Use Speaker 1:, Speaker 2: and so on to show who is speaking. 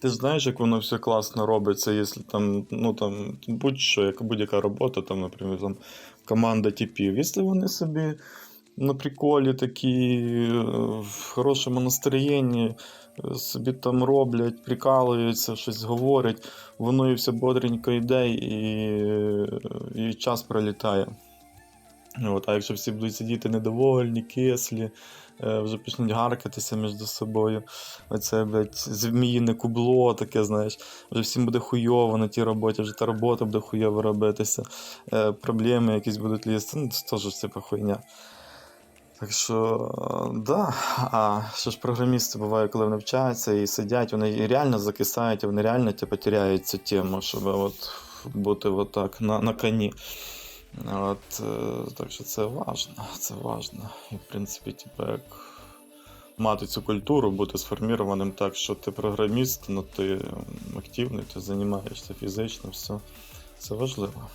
Speaker 1: Ти знаєш, як воно все класно робиться, якщо там, ну там, будь-що, як будь-яка робота, там, наприклад, там, команда типів. Якщо вони собі на приколі такі, е, в хорошому настроєнні, е, собі там роблять, прикалуються, щось говорять, воно і все бодренько йде, і, і час пролітає. От, а якщо всі будуть сидіти недовольні, кислі, е, вже почнуть гаркатися між собою. Оце, блядь, зміїне кубло, таке, знаєш, вже всім буде хуйово на тій роботі, вже та робота буде хуйово робитися, е, проблеми якісь будуть лізти, ну це теж типа хуйня. Так що, да. А що ж програмісти буває, коли вони вчаться і сидять, вони реально закисають, вони реально типу, теряють цю тему, щоб от бути от на, на коні. От, е, так що це важно, це важно. І, в принципі, типу, як мати цю культуру, бути сформірованим так, що ти програміст, ну ти активний, ти займаєшся фізично, все. Це важливо.